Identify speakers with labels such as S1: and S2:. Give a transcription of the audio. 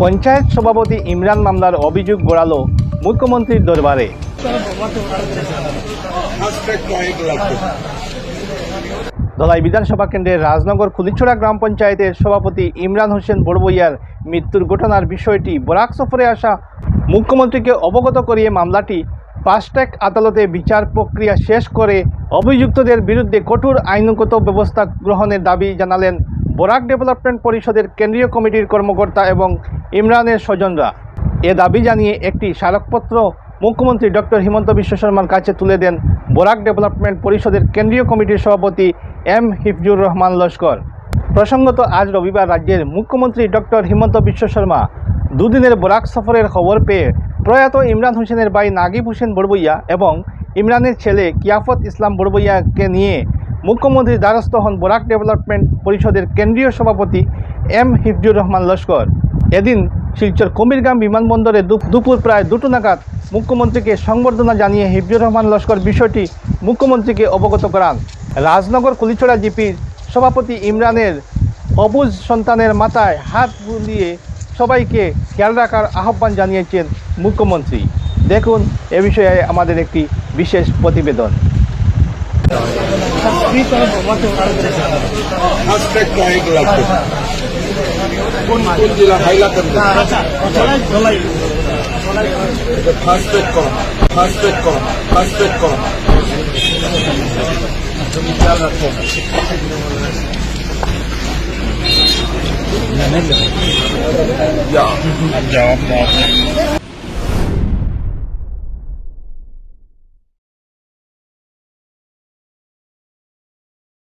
S1: পঞ্চায়েত সভাপতি ইমরান মামলার অভিযোগ গড়ালো মুখ্যমন্ত্রীর দরবারে। ধলাই বিধানসভা কেন্দ্রের রাজনগর খুলিছড়া গ্রাম পঞ্চায়েতের সভাপতি ইমরান হোসেন বড়বইয়ার মৃত্যুর ঘটনার বিষয়টি বরাক সফরে আসা মুখ্যমন্ত্রীকে অবগত করিয়ে মামলাটি ফাস্ট্র্যাক আদালতে বিচার প্রক্রিয়া শেষ করে অভিযুক্তদের বিরুদ্ধে কঠোর আইনগত ব্যবস্থা গ্রহণের দাবি জানালেন বরাক ডেভেলপমেন্ট পরিষদের কেন্দ্রীয় কমিটির কর্মকর্তা এবং ইমরানের স্বজনরা। এ দাবি জানিয়ে একটি স্মারকপত্র মুখ্যমন্ত্রী ডক্টর হিমন্ত বিশ্ব শর্মার কাছে তুলে দেন বরাক ডেভেলপমেন্ট পরিষদের কেন্দ্রীয় কমিটির সভাপতি এম হিফজুর রহমান লস্কর। প্রসঙ্গত, আজ রবিবার রাজ্যের মুখ্যমন্ত্রী ডক্টর হিমন্ত বিশ্ব শর্মা দুদিনের বরাক সফরের খবর পেয়ে প্রয়াত ইমরান হোসেনের ভাই নাগিব হোসেন বড়বইয়া এবং ইমরানের ছেলে কিয়াফত ইসলাম বড়বইয়াকে নিয়ে মুখ্যমন্ত্রীর দ্বারস্থ হন বরাক ডেভেলপমেন্ট পরিষদের কেন্দ্রীয় সভাপতি এম হিফজুর রহমান লস্কর। এদিন শিলচর কুমিরগাম বিমানবন্দরে দুপুর প্রায় দুটো নাগাদ মুখ্যমন্ত্রীকে সংবর্ধনা জানিয়ে হিফজুর রহমান লস্কর বিষয়টি মুখ্যমন্ত্রীকে অবগত করান। রাজনগর কুলিচড়া জিপির সভাপতি ইমরানের অবুজ সন্তানের মাথায় হাত বুলিয়ে সবাইকে খেয়াল রাখার আহ্বান জানিয়েছেন মুখ্যমন্ত্রী। দেখুন, এ বিষয়ে আমাদের একটি বিশেষ প্রতিবেদন।
S2: फास्टॅग ट्रायक लागतो कोण कोण जिल्हा खायला करतो FASTag call FASTag call FASTag call विचार या जवाब